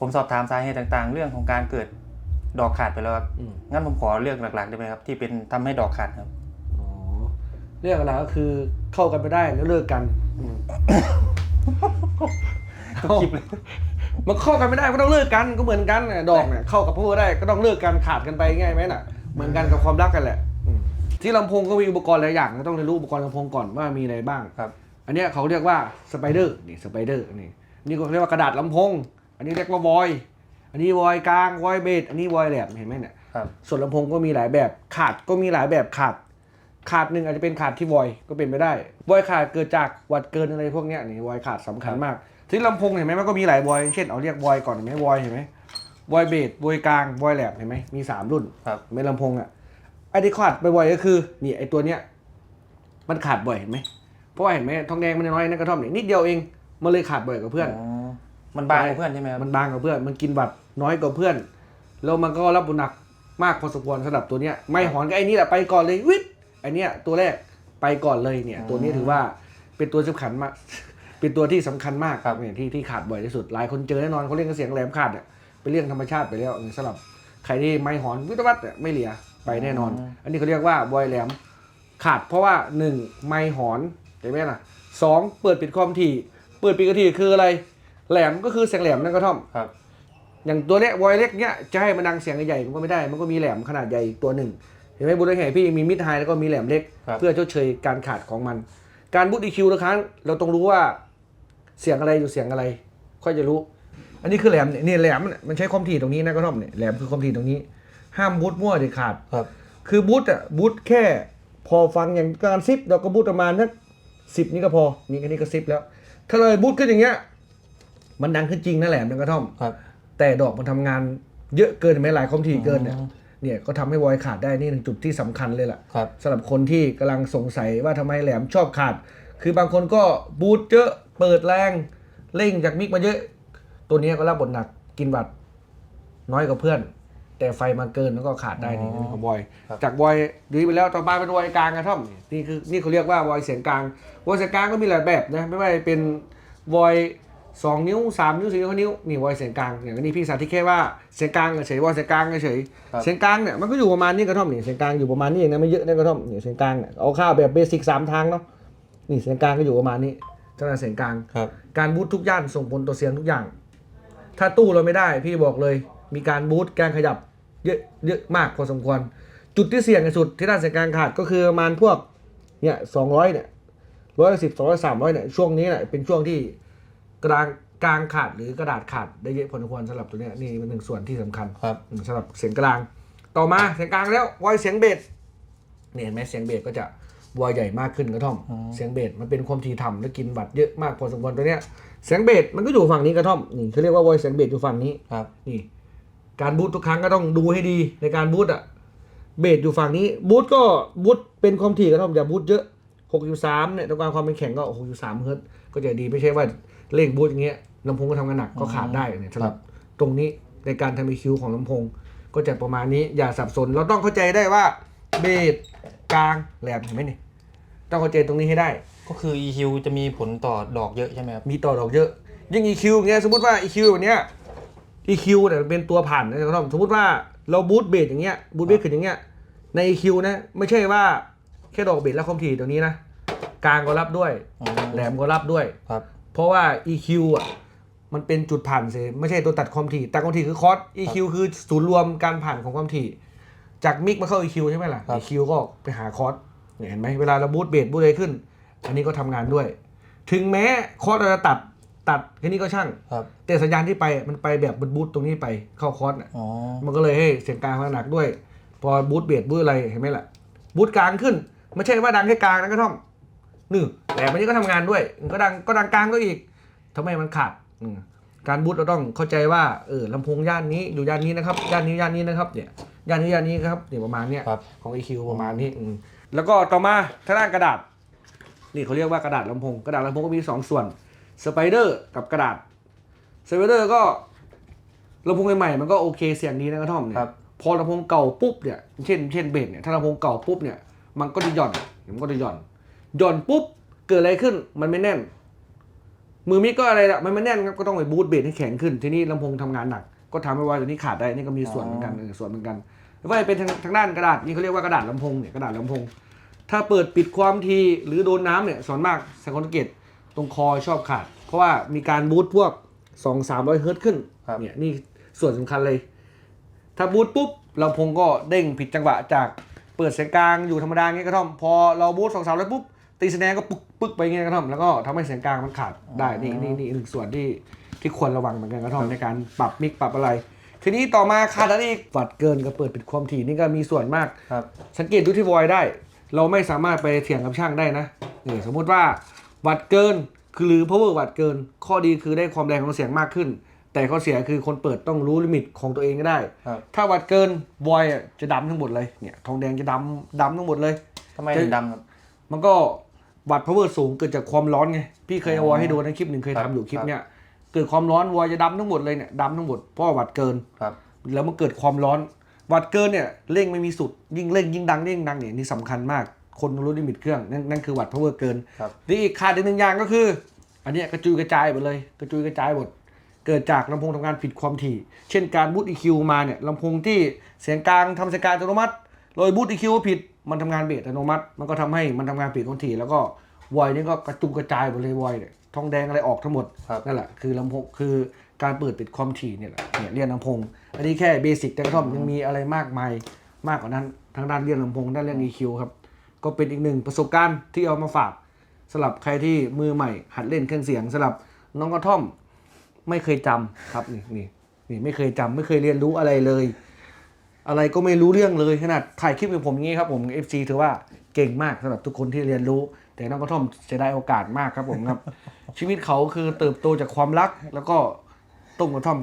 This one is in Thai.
ผมสอบถามสาเหตุต่างๆ เรื่องของการเกิดดอกขาดไปแล้วครับอืม งั้นผมขอเลือกหลักๆได้ไหมครับ ที่เป็นทำให้ดอกขาดครับ อ๋อเรื่องอะไรก็คือเข้ากันไม่ได้แล้วเลิกกันอืมทุกคลิปเลย มันเข้ากันไม่ได้ก็ต้องเลิกกันก็เหมือนกันน่ะดอกเนี่ยเข้ากับพูได้ก็ต้องเลิกกันขาดกันไปง่ายไหมน่ะ เหมือนกันกับความรักกันแหละอืมที่ลำโพงก็มีอุปกรณ์หลายอย่างก็ต้องเรียนรู้อุปกรณ์ลำโพงก่อนว่ามีอะไรบ้าง ครับ อันเนี้ยเขาเรียกว่าสไปเดอร์นี่สไปเดอร์นี่นี่ก็เรียกว่ากระดาษลำโพง อันนี้เรียกว่าวอย อันนี้วอยกลางวอยเบสอันนี้วอยแหลมเห็นไหมเนี่ยครับส่วนลำโพงก็มีหลายแบบขาดก็มีหลายแบบขาด ขาดหนึ่งอาจจะเป็นขาดที่วอยก็เป็นไปได้วอยขาดเกิดจากวัดเกินอะไรพวกเนี้ยนี่วอยขาดสำคัญมาก ที่ลำโพงเห็นไหมมันก็มีหลายวอยเช่นเอาเรียกวอยก่อนเห็นไหมวอยเห็นไหมวอยเบสวอยกลางวอยแหลมเห็นไหมมีสามรุ่นครับ ไม่ลำโพงอะไอ้ที่ขาดบ่อยๆก็คือนี่ไอ้ตัวเนี้ยมันขาดบ่อยเห็นไหมเพราะว่าเห็นไหมทองแดงมันน้อยในกระท่อมนี่นิดเดียวเองมันเลยขาดบ่อยกว่าเพื่อน อ๋อ มันบางกว่าเพื่อนใช่ไหมครับมันบางกว่าเพื่อน มันกินวัดน้อยกว่าเพื่อน แล้วมันก็รับบุญหนักมากพอสมควรสำหรับตัวเนี้ย ไม่หอนก็ไอ้นี่แหละไปก่อนเลยวิทย์ไอ้เนี้ยตัวแรกไปก่อนเลยเนี่ย ตัวนี้ถือว่าเป็นตัวสำคัญมาก เป็นตัวที่สำคัญมากครับเนี่ยที่ที่ขาดบ่อยที่สุด หลายคนเจอแน่นอนเขาเรียกกันเสียงแหลมขาดเนี่ยเป็นเรื่องธรรมชาติไปแล้วสำหรับใครที่ไม่หอนวิทยวัตเนี่ยไม่เหลียไปแน่นอน อันนี้เขาเรียกว่าบอยแหลมขาดเพราะว่าหนึ่งไม่หอนเห็นไหมล่ะสองเปิดปิดความถี่ เปิดปิดกระถี่คืออะไร แหลมก็คือเสียงแหลมนั่นกระท่อม ครับ อย่างตัวเนี้ยวอยเล็กเนี้ยจะให้มันดังเสียงใหญ่ๆมันก็ไม่ได้ มันก็มีแหลมขนาดใหญ่อีกตัวหนึ่ง เห็นไหมบูธแห่พี่มีมิดไฮแล้วก็มีแหลมเล็ก ครับ เพื่อชดเชยการขาดของมัน การบูธอีคิวละครั้งเราต้องรู้ว่าเสียงอะไรอยู่เสียงอะไร ค่อยจะรู้ อันนี้คือแหลมเนี่ยนี่แหลมเนี่ยมันใช้ความถี่ตรงนี้นะกระท่อมเนี่ยแหลมคือความถี่ตรงนี้ ห้ามบูธมั่วเด็ดขาด ครับ คือบูธอะบูธแค่พอฟังอย่างการซิปเราก็บูธประมาณสักสิบนี่ก็พอนี่แค่นี้ก็ซิปแล้ว ถ้าเลยบูธขึ้นอย่างเงี้ย มันดังขึ้นจริงนะแหลมนะกระท่อมครับ แต่ดอกมันทำงานเยอะเกินไหมหลายความถี่เกินเนี่ยอ๋อเนี่ยก็ทำให้วอยขาดได้นี่เป็นจุดที่สำคัญเลยล่ะครับสำหรับคนที่กำลังสงสัยว่าทำไมแหลมชอบขาด คือบางคนก็บูทเยอะเปิดแรงเร่งจากมิกมาเยอะ ตัวเนี้ยก็รับบทหนักกินบัตรน้อยกว่าเพื่อน แต่ไฟมาเกินแล้วก็ขาดได้นี่อ๋อนี่ของบอยครับจากบอยดีไปแล้วต่อมาเป็นวอยกลางกระท่อมนี่คือนี่เขาเรียกว่าวอยเสียงกลางวอยเสียงกลางก็มีหลายแบบนะไม่ว่าจะเป็นวอย สองนิ้วสามนิ้วสี่นิ้วห้านิ้วนี่วอยเสียงกลางอย่างนี้พี่สาธิตแค่ว่าเสียงกลางเฉยวอยเสียงกลางเฉยครับเสียงกลางเนี่ยมันก็อยู่ประมาณนี้กระท่อมนี่เสียงกลางอยู่ประมาณนี้เองนะไม่เยอะนะกระท่อมนี่เสียงกลางเนี่ยเอาข้าวแบบเบสิกสามทางเนาะนี่เสียงกลางก็อยู่ประมาณนี้เจ้าหน้าเสียงกลางครับการบูททุกย่านส่งผลต่อเสียงทุกอย่าง ถ้าตู้เราไม่ได้พี่บอกเลย มีการบูทการขยับเยอะเยอะมากพอสมควร จุดที่เสี่ยงที่สุดที่ด้านเสียงกลางขาดก็คือประมาณพวกเนี่ยสองร้อยเนี่ยร้อยสิบสองร้อยสามร้อยเนี่ยช่วงนี้แหละเป็นช่วงที่ กลางกลางขาดหรือกระดาษขาดได้เยอะพอสมควรสำหรับตัวเนี้ยนี่เป็นหนึ่งส่วนที่สำคัญครับอืมสำหรับเสียงกลาง ต่อมาเสียงกลางแล้ววอยเสียงเบสเนี่ยเห็นไหมเสียงเบสก็จะวอยใหญ่มากขึ้นกระท่อมอ๋อเสียงเบสมันเป็นความถี่ต่ำและกินบัตรเยอะมากพอสมควรตัวเนี้ยเสียงเบสมันก็อยู่ฝั่งนี้กระท่อมนี่เขาเรียกว่าวอยเสียงเบสอยู่ฝั่งนี้ครับนี่การบูททุกครั้งก็ต้องดูให้ดีในการบูทอะเบสอยู่ฝั่งนี้บูทก็บูทเป็นความถี่กระท่อมอย่าบูทเยอะ63เนี่ยต้องการความเป็นแข็งก็63เฮิร์ตซ์ก็จะดีไม่ใช่ว่า เร่งบูทอย่างเงี้ยลำโพงก็ทำงานหนักก็ขาดได้เนี่ยสำหรับตรงนี้ในการทำ EQ ของลำโพง ก็จะประมาณนี้อย่าสับสน เราต้องเข้าใจได้ว่าเบสกลางแหลมเห็นไหมนี่ต้องเข้าใจตรงนี้ให้ได้ ก็คือ EQ จะมีผลต่อดอกเยอะใช่ไหมครับ มีต่อดอกเยอะ ยิ่ง EQ อย่างเงี้ยสมมติว่า EQ แบบเนี้ย EQ เนี่ยมันเป็นตัวผ่านนะครับสมมติว่าเราบูทเบสอย่างเงี้ยบูทเบสขึ้นอย่างเงี้ยใน EQ นะไม่ใช่ว่าแค่ดอกเบสและความถี่ตรงนี้นะกลางก็รับด้วยอ๋อแหลมก็รับด้วยครับ เพราะว่า EQ อะมันเป็นจุดผ่านเสียไม่ใช่ตัวตัดความถี่ตัดความถี่คือคอร์ส EQ คือศูนย์รวมการผ่านของความถี่ จากมิกมาเข้า EQ ใช่ไหมล่ะ ครับ EQ ก็ไปหาคอร์สเนี่ยเห็นไหมเวลาเราบูทเบสบูทอะไรขึ้น อันนี้ก็ทำงานด้วย ถึงแม้คอร์สเราจะตัดตัดแค่นี้ก็ช่าง ครับ แต่สัญญาณที่ไปมันไปแบบบูทตรงนี้ไปเข้าคอร์สน่ะ อ๋อ มันก็เลยให้เสียงกลางมันหนักด้วย พอบูทเบสบูทอะไรเห็นไหมล่ะบูทกลางขึ้น ไม่ใช่ว่าดังแค่กลางนะก็ท่อม นี่แต่วันนี้ก็ทำงานด้วย ก็ดังก็ดังกลางก็อีกทำไมมันขาดอืมการบูทเราต้องเข้าใจว่าเออลำโพงย่านนี้อยู่ย่านนี้นะครับย่านนี้ย่านนี้นะครับเนี่ยย่านนี้ย่านนี้ครับเนี่ยประมาณเนี้ยครับของ EQ ประมาณนี้อืมแล้วก็ต่อมาทางด้านกระดาษ นี่เขาเรียกว่ากระดาษลำโพงกระดาษลำโพงก็มีสองส่วนสไปเดอร์กับกระดาษสไปเดอร์ก็ลำโพงใหม่ๆมันก็โอเคเสียงดีนะกระท่อมเนี่ยครับพอลำโพงเก่าปุ๊บเนี่ยเช่นเช่นเบสเนี่ยถ้าลำโพงเก่าปุ๊บเนี่ยมันก็จะหย่อนมันก็จะหย่อน หย่อนปุ๊บเกิดอะไรขึ้นมันไม่แน่น มือมิกก็อะไรละมันไม่แน่นครับก็ต้องไปบูทเบสให้แข็งขึ้น ทีนี้ลำโพงทำงานหนัก ก็ทำให้ว่าตัวนี้ขาดได้นี่ก็มีส่วนเหมือนกันเออส่วนเหมือนกันแล้วก็เป็นทางทางด้านกระดาษนี่เขาเรียกว่ากระดาษลำโพงเนี่ยกระดาษลำโพงถ้าเปิดปิดความทีหรือโดนน้ำเนี่ยส่วนมากสังคเกตตรงคอชอบขาด เพราะว่ามีการบูทพวก2 3 0 0เฮิร์ตซ์ขึ้นครับเนี่ยนี่ส่วนสำคัญเลย ถ้าบูทปุ๊บลำโพงก็เด้งผิดจังหวะจากเปิดเสียงกลางอยู่ธรรมดาเงี้ยกระท่อมพอเราบูทสองสามร้อยปุ๊บ ตีสแนร์ก็ปึ๊กปึ๊กไปเงี้ยกระท่อมแล้วก็ทำให้เสียงกลางมันขาดได้นี่นี่นี่หนึ่งส่วนที่ที่ควรระวังเหมือนกันกระท่อมในการปรับมิกปรับอะไร ทีนี้ต่อมาขาดอะไรอีกวัดเกินกับเปิดปิดความถี่นี่ก็มีส่วนมาก ครับ สังเกตดูที่วอยได้ เราไม่สามารถไปเถียงกับช่างได้นะนี่สมมุติว่าวัดเกินคือหรือ power วัดเกิน ข้อดีคือได้ความแรงของเสียงมากขึ้น แต่ข้อเสียคือคนเปิดต้องรู้ลิมิตของตัวเองก็ได้ ครับ ถ้าวัดเกินวอยอะจะดำทั้งหมดเลยเนี่ยทองแดงจะดำดำทั้งหมดเลย ทำไมถึงดำครับมันก็ วัด power สูงเกิดจากความร้อนไง พี่เคยเอาอ๋อวอยให้ดูในคลิปหนึ่งเคยครัทำบอยู่คลิปครับเนี้ยเกิดความร้อนวอยจะดำทั้งหมดเลยเนี่ยดำทั้งหมดเพราะว่าวัดเกินครับแล้วมันเกิดความร้อน วัดเกินเนี่ยเร่งไม่มีสุดยิ่งเร่งยิ่งดังยิ่งดังเนี่ยนี่สำคัญมาก คนต้องรู้ลิมิตเครื่องนั่นนั่นคือวัด power เกินครับนี่อีกขาดอีกหนึ่งอย่างก็คือ อันเนี้ยกระจุยกระจายหมดเลยกระจุยกระจายหมดเกิดจากลำโพงทำงานผิดความถี่ เช่นการบูต EQ มาเนี่ยลำโพงที่เสียงกลางทำเสียงกลางอัตโนมัติโดยบูต EQ ผิด มันทำงานเบสอัตโนมัติ มันก็ทำให้มันทำงานผิดความถี่แล้วก็วอยนี่ก็กระจุยกระจายหมดเลยวอยเนี่ยทองแดงอะไรออกทั้งหมดครับนั่นแหละคือลำโพงคือการเปิดปิดความถี่เนี่ยแหละเนี่ยเรียนลำโพงอันนี้แค่เบสิกแต่กระท่อมยังมีอะไรมากมายมากกว่านั้นทางด้านเรียนลำโพงด้านเรื่อง EQ ครับก็เป็นอีกหนึ่งประสบการณ์ที่เอามาฝากสำหรับใครที่มือใหม่ หัดเล่นเครื่องเสียงสำหรับน้องกระท่อมไม่เคยจำครับนี่นี่นี่ไม่เคยจำไม่เคยเรียนรู้อะไรเลย อะไรก็ไม่รู้เรื่องเลยขนาดถ่ายคลิปกับผมอย่างนี้ครับผม FC ถือว่าเก่งมากสำหรับทุกคนที่เรียนรู้ แต่น้องกระท่อมจะได้โอกาสมากครับผมครับ ชีวิตเขาคือเติบโตจากความรัก แล้วก็ต้มกระท่อม